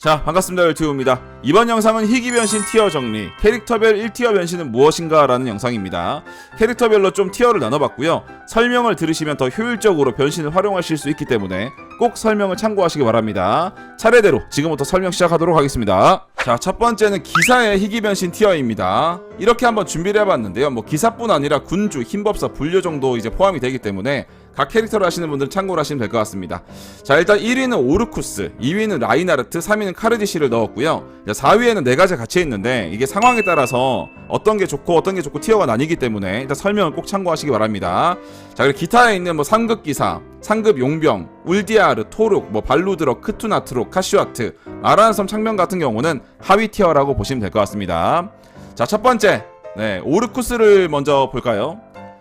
자 반갑습니다 열튜브입니다. 이번 영상은 희귀 변신 티어 정리 캐릭터별 1티어 변신은 무엇인가 라는 영상입니다. 캐릭터별로 좀 티어를 나눠봤고요. 설명을 들으시면 더 효율적으로 변신을 활용하실 수 있기 때문에 꼭 설명을 참고하시기 바랍니다. 차례대로 지금부터 설명 시작하도록 하겠습니다. 자 첫 번째는 기사의 희귀 변신 티어입니다. 이렇게 한번 준비를 해봤는데요. 뭐 기사뿐 아니라 군주, 힘법사, 분류 정도 이제 포함이 되기 때문에 각 캐릭터를 하시는 분들은 참고를 하시면 될 것 같습니다. 자 일단 1위는 오르쿠스, 2위는 라이나르트, 3위는 카르디시를 넣었고요. 4위에는 네 가지 같이 있는데 이게 상황에 따라서 어떤 게 좋고 어떤 게 좋고 티어가 나뉘기 때문에 일단 설명을 꼭 참고하시기 바랍니다. 자 그리고 기타에 있는 뭐 3급 기사, 상급 용병, 울디아르, 토룩, 뭐 발루드럭, 크투나트로, 카슈아트, 아라한섬 창병 같은 경우는 하위 티어라고 보시면 될 것 같습니다. 자 첫 번째, 네 오르쿠스를 먼저 볼까요?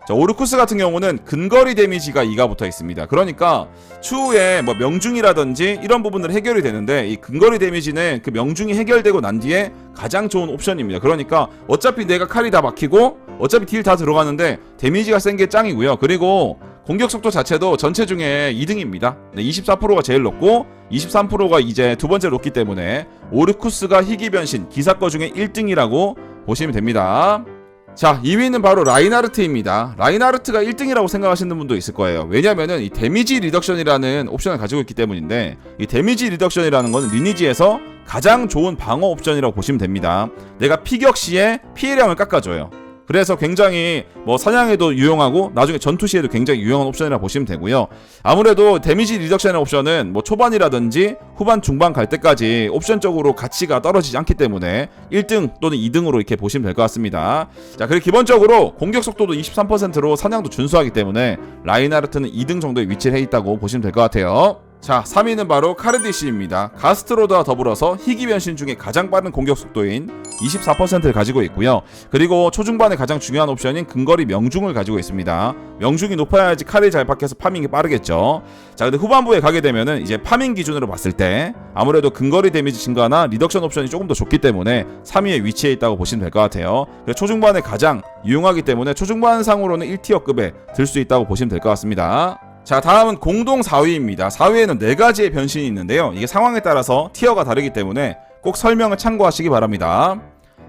자, 오르쿠스 같은 경우는 근거리 데미지가 2가 붙어 있습니다. 그러니까 추후에 뭐 명중이라든지 이런 부분들 해결이 되는데 이 근거리 데미지는 그 명중이 해결되고 난 뒤에 가장 좋은 옵션입니다. 그러니까 어차피 내가 칼이 다 막히고 어차피 딜 다 들어가는데 데미지가 센 게 짱이고요. 그리고 공격 속도 자체도 전체 중에 2등입니다. 네, 24%가 제일 높고 23%가 이제 두 번째 높기 때문에 오르쿠스가 희귀 변신 기사거 중에 1등이라고 보시면 됩니다. 자, 2위는 바로 라이나르트입니다. 라이나르트가 1등이라고 생각하시는 분도 있을 거예요. 왜냐면은 이 데미지 리덕션이라는 옵션을 가지고 있기 때문인데 이 데미지 리덕션이라는 건 리니지에서 가장 좋은 방어 옵션이라고 보시면 됩니다. 내가 피격 시에 피해량을 깎아줘요. 그래서 굉장히 뭐 사냥에도 유용하고 나중에 전투 시에도 굉장히 유용한 옵션이라 보시면 되고요. 아무래도 데미지 리덕션의 옵션은 뭐 초반이라든지 후반 중반 갈 때까지 옵션적으로 가치가 떨어지지 않기 때문에 1등 또는 2등으로 이렇게 보시면 될 것 같습니다. 자, 그리고 기본적으로 공격 속도도 23%로 사냥도 준수하기 때문에 라이나르트는 2등 정도에 위치를 해 있다고 보시면 될 것 같아요. 자, 3위는 바로 카르디시입니다. 가스트로드와 더불어서 희귀 변신 중에 가장 빠른 공격 속도인 24%를 가지고 있고요. 그리고 초중반에 가장 중요한 옵션인 근거리 명중을 가지고 있습니다. 명중이 높아야지 칼이 잘 박혀서 파밍이 빠르겠죠. 자, 근데 후반부에 가게 되면은 이제 파밍 기준으로 봤을 때 아무래도 근거리 데미지 증가나 리덕션 옵션이 조금 더 좋기 때문에 3위에 위치해 있다고 보시면 될 것 같아요. 초중반에 가장 유용하기 때문에 초중반 상으로는 1티어급에 들 수 있다고 보시면 될 것 같습니다. 자 다음은 공동 4위입니다. 4위에는 4가지의 변신이 있는데요. 이게 상황에 따라서 티어가 다르기 때문에 꼭 설명을 참고하시기 바랍니다.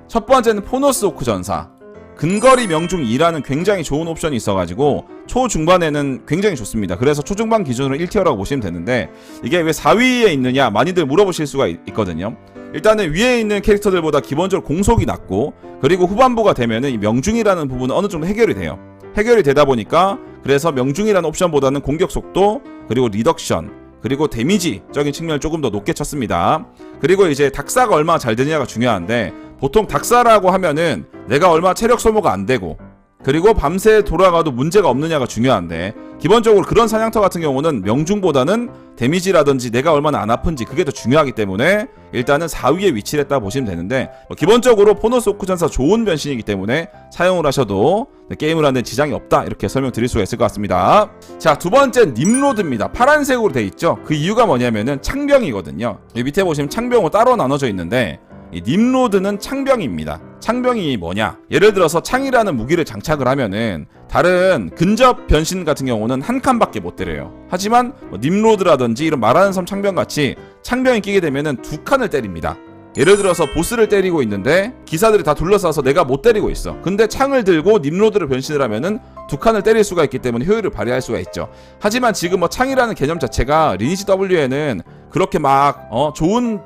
첫 번째는 포노스 오크 전사. 근거리 명중 2라는 굉장히 좋은 옵션이 있어가지고 초중반에는 굉장히 좋습니다. 그래서 초중반 기준으로 1티어라고 보시면 되는데 이게 왜 4위에 있느냐 많이들 물어보실 수가 있, 있거든요. 일단은 위에 있는 캐릭터들보다 기본적으로 공속이 낮고 그리고 후반부가 되면은 이 명중이라는 부분은 어느 정도 해결이 돼요. 해결이 되다 보니까 그래서 명중이라는 옵션보다는 공격 속도 그리고 리덕션 그리고 데미지적인 측면을 조금 더 높게 쳤습니다. 그리고 이제 닥사가 얼마나 잘 되느냐가 중요한데 보통 닥사라고 하면은 내가 얼마 체력 소모가 안 되고 그리고 밤새 돌아가도 문제가 없느냐가 중요한데 기본적으로 그런 사냥터 같은 경우는 명중보다는 데미지라든지 내가 얼마나 안 아픈지 그게 더 중요하기 때문에 일단은 4위에 위치를 했다 보시면 되는데 뭐 기본적으로 포노스 오크 전사 좋은 변신이기 때문에 사용을 하셔도 네, 게임을 하는 데 지장이 없다 이렇게 설명드릴 수가 있을 것 같습니다. 자 두 번째 님로드입니다. 파란색으로 돼 있죠? 그 이유가 뭐냐면은 창병이거든요. 밑에 보시면 창병으로 따로 나눠져 있는데 이 님로드는 창병입니다. 창병이 뭐냐? 예를 들어서 창이라는 무기를 장착을 하면은 다른 근접 변신 같은 경우는 한 칸밖에 못 때려요. 하지만 뭐 님로드라든지 이런 말하는 섬 창병 같이 창병이 끼게 되면은 두 칸을 때립니다. 예를 들어서 보스를 때리고 있는데 기사들이 다 둘러싸서 내가 못 때리고 있어. 근데 창을 들고 님로드를 변신을 하면은 두 칸을 때릴 수가 있기 때문에 효율을 발휘할 수가 있죠. 하지만 지금 뭐 창이라는 개념 자체가 리니지 W에는 그렇게 막 어, 좋은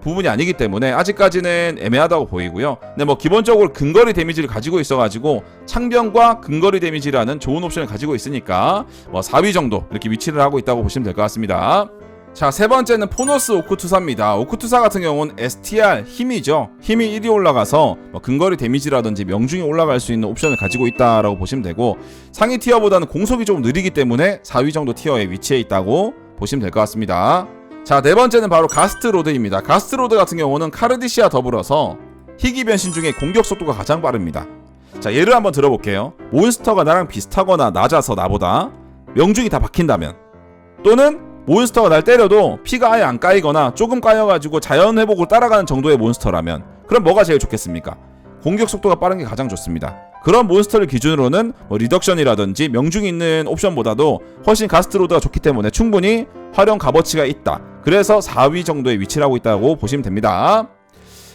부분이 아니기 때문에 아직까지는 애매하다고 보이고요. 근데 뭐 기본적으로 근거리 데미지를 가지고 있어가지고 창병과 근거리 데미지라는 좋은 옵션을 가지고 있으니까 뭐 4위 정도 이렇게 위치를 하고 있다고 보시면 될 것 같습니다. 자, 세 번째는 포노스 오쿠투사입니다. 오쿠투사 같은 경우는 STR 힘이죠. 힘이 1위 올라가서 뭐 근거리 데미지라든지 명중이 올라갈 수 있는 옵션을 가지고 있다라고 보시면 되고 상위 티어보다는 공속이 좀 느리기 때문에 4위 정도 티어에 위치해 있다고 보시면 될 것 같습니다. 자, 네 번째는 바로 가스트로드입니다. 가스트로드 같은 경우는 카르디시아 더불어서 희귀 변신 중에 공격 속도가 가장 빠릅니다. 자, 예를 한번 들어볼게요. 몬스터가 나랑 비슷하거나 낮아서 나보다 명중이 다 박힌다면 또는 몬스터가 날 때려도 피가 아예 안 까이거나 조금 까여가지고 자연 회복을 따라가는 정도의 몬스터라면 그럼 뭐가 제일 좋겠습니까? 공격 속도가 빠른 게 가장 좋습니다. 그런 몬스터를 기준으로는 뭐 리덕션이라든지 명중 있는 옵션보다도 훨씬 가스트로드가 좋기 때문에 충분히 활용 값어치가 있다. 그래서 4위 정도에 위치를 하고 있다고 보시면 됩니다.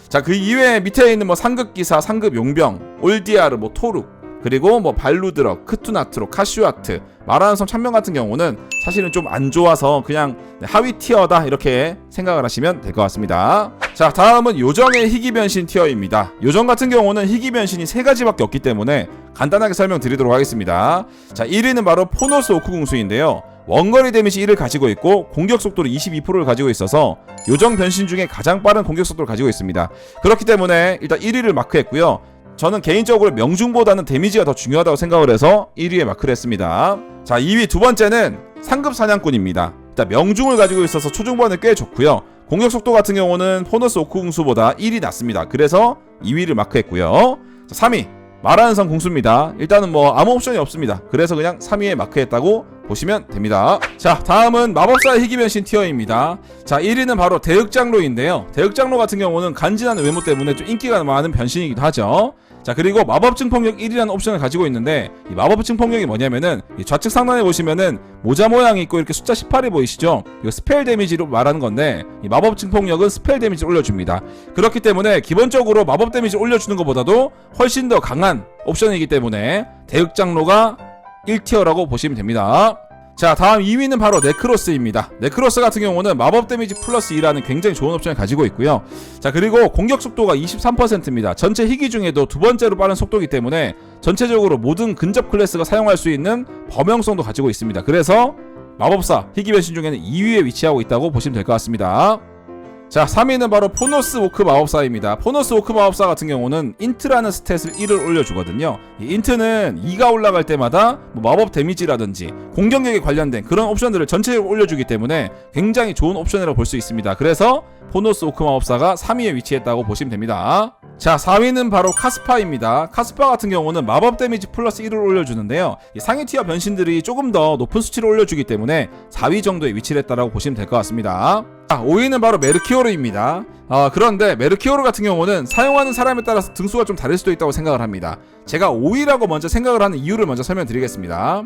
자, 그 이외에 밑에 있는 뭐 상급 기사, 상급 용병, 올디아르, 뭐 토룩, 그리고 뭐 발루드러, 크투나트로, 카슈아트, 마라는 섬 참명 같은 경우는 사실은 좀 안 좋아서 그냥 네, 하위 티어다 이렇게 생각을 하시면 될 것 같습니다. 자, 다음은 요정의 희귀 변신 티어입니다. 요정 같은 경우는 희귀 변신이 세 가지밖에 없기 때문에 간단하게 설명드리도록 하겠습니다. 자, 1위는 바로 포노스 오크궁수인데요. 원거리 데미지 1을 가지고 있고 공격 속도를 22%를 가지고 있어서 요정 변신 중에 가장 빠른 공격 속도를 가지고 있습니다. 그렇기 때문에 일단 1위를 마크했고요. 저는 개인적으로 명중보다는 데미지가 더 중요하다고 생각을 해서 1위에 마크를 했습니다. 자, 2위 두 번째는 상급 사냥꾼입니다. 일단 명중을 가지고 있어서 초중반에 꽤 좋고요. 공격 속도 같은 경우는 포너스 오크 궁수보다 1이 낮습니다. 그래서 2위를 마크했고요. 자, 3위 마라한성 궁수입니다. 일단은 뭐 아무 옵션이 없습니다. 그래서 그냥 3위에 마크했다고 보시면 됩니다. 자, 다음은 마법사의 희귀 변신 티어입니다. 자, 1위는 바로 대흑장로인데요. 대흑장로 같은 경우는 간지나는 외모 때문에 좀 인기가 많은 변신이기도 하죠. 자 그리고 마법 증폭력 1이라는 옵션을 가지고 있는데 이 마법 증폭력이 뭐냐면은 이 좌측 상단에 보시면은 모자 모양이 있고 이렇게 숫자 18이 보이시죠? 이거 스펠 데미지로 말하는 건데 이 마법 증폭력은 스펠 데미지를 올려줍니다. 그렇기 때문에 기본적으로 마법 데미지 올려주는 것보다도 훨씬 더 강한 옵션이기 때문에 대흑장로가 1티어라고 보시면 됩니다. 자 다음 2위는 바로 네크로스입니다. 네크로스 같은 경우는 마법 데미지 플러스 2라는 굉장히 좋은 옵션을 가지고 있고요. 자 그리고 공격 속도가 23%입니다. 전체 희귀 중에도 두 번째로 빠른 속도이기 때문에 전체적으로 모든 근접 클래스가 사용할 수 있는 범용성도 가지고 있습니다. 그래서 마법사 희귀 변신 중에는 2위에 위치하고 있다고 보시면 될 것 같습니다 자 3위는 바로 포노스 오크 마법사입니다. 포노스 오크 마법사 같은 경우는 인트라는 스탯을 1을 올려주거든요. 이 인트는 2가 올라갈 때마다 뭐 마법 데미지라든지 공격력에 관련된 그런 옵션들을 전체적으로 올려주기 때문에 굉장히 좋은 옵션이라고 볼 수 있습니다. 그래서 포노스 오크 마법사가 3위에 위치했다고 보시면 됩니다 자 4위는 바로 카스파입니다 카스파 같은 경우는 마법 데미지 플러스 1을 올려주는데요 이 상위 티어 변신들이 조금 더 높은 수치를 올려주기 때문에 4위 정도에 위치를 했다고 보시면 될 것 같습니다 자, 5위는 바로 메르키오르입니다. 아, 그런데 메르키오르 같은 경우는 사용하는 사람에 따라서 등수가 좀 다를 수도 있다고 생각을 합니다. 제가 5위라고 먼저 생각을 하는 이유를 먼저 설명드리겠습니다.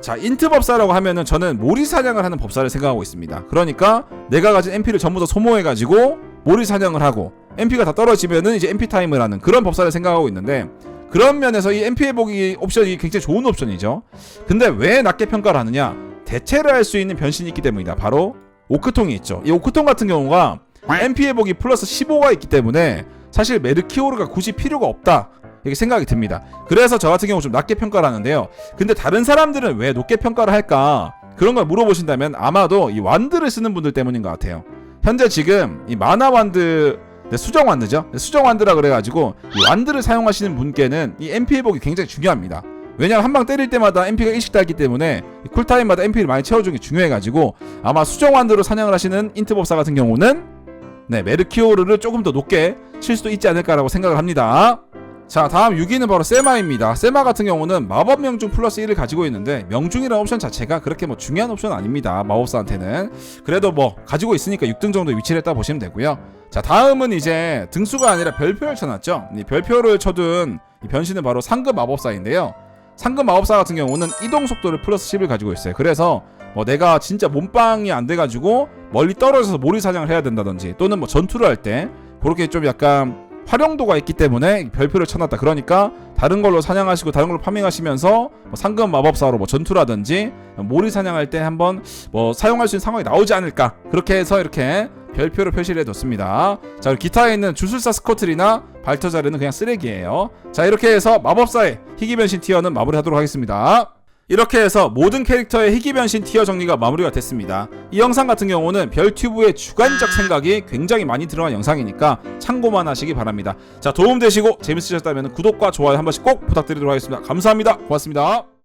자, 인트 법사라고 하면은 저는 모리 사냥을 하는 법사를 생각하고 있습니다. 그러니까 내가 가진 MP를 전부 다 소모해가지고 모리 사냥을 하고 MP가 다 떨어지면은 이제 MP 타임을 하는 그런 법사를 생각하고 있는데 그런 면에서 이 MP 회복이 옵션이 굉장히 좋은 옵션이죠. 근데 왜 낮게 평가를 하느냐? 대체를 할 수 있는 변신이 있기 때문이다. 바로 오크통이 있죠. 이 오크통 같은 경우가 MP 회복이 플러스 15가 있기 때문에 사실 메르키오르가 굳이 필요가 없다. 이렇게 생각이 듭니다. 그래서 저 같은 경우 좀 낮게 평가를 하는데요. 근데 다른 사람들은 왜 높게 평가를 할까? 그런 걸 물어보신다면 아마도 이 완드를 쓰는 분들 때문인 것 같아요. 현재 지금 이 마나 완드 네, 수정 완드죠. 네, 수정 완드라 그래가지고 이 완드를 사용하시는 분께는 이 MP 회복이 굉장히 중요합니다. 왜냐면 한 방 때릴 때마다 MP가 일식 달기 때문에 이 쿨타임마다 MP를 많이 채워주는 게 중요해가지고 아마 수정 완드로 사냥을 하시는 인트법사 같은 경우는 네 메르키오르를 조금 더 높게 칠 수도 있지 않을까라고 생각을 합니다. 자 다음 6위는 바로 세마입니다. 세마 같은 경우는 마법 명중 플러스 1을 가지고 있는데 명중이라는 옵션 자체가 그렇게 뭐 중요한 옵션 아닙니다. 마법사한테는 그래도 뭐 가지고 있으니까 6등 정도 위치를 했다 보시면 되고요. 자 다음은 이제 등수가 아니라 별표를 쳐놨죠. 이 별표를 쳐둔 이 변신은 바로 상급 마법사인데요. 상급 마법사 같은 경우는 이동 속도를 플러스 10을 가지고 있어요. 그래서 뭐 내가 진짜 몸빵이 안 돼가지고 멀리 떨어져서 모리 사냥을 해야 된다든지 또는 뭐 전투를 할 때 그렇게 좀 약간 활용도가 있기 때문에 별표를 쳐놨다. 그러니까 다른 걸로 사냥하시고 다른 걸로 파밍하시면서 뭐 상급 마법사로 뭐 전투라든지 모리 사냥할 때 한번 뭐 사용할 수 있는 상황이 나오지 않을까. 그렇게 해서 이렇게 별표로 표시를 해뒀습니다. 자, 기타에 있는 주술사 스코틀이나 발터자르는 그냥 쓰레기예요. 자, 이렇게 해서 마법사의 희귀 변신 티어는 마무리하도록 하겠습니다. 이렇게 해서 모든 캐릭터의 희귀 변신 티어 정리가 마무리가 됐습니다. 이 영상 같은 경우는 별튜브의 주관적 생각이 굉장히 많이 들어간 영상이니까 참고만 하시기 바랍니다. 자, 도움되시고 재밌으셨다면 구독과 좋아요 한 번씩 꼭 부탁드리도록 하겠습니다. 감사합니다. 고맙습니다.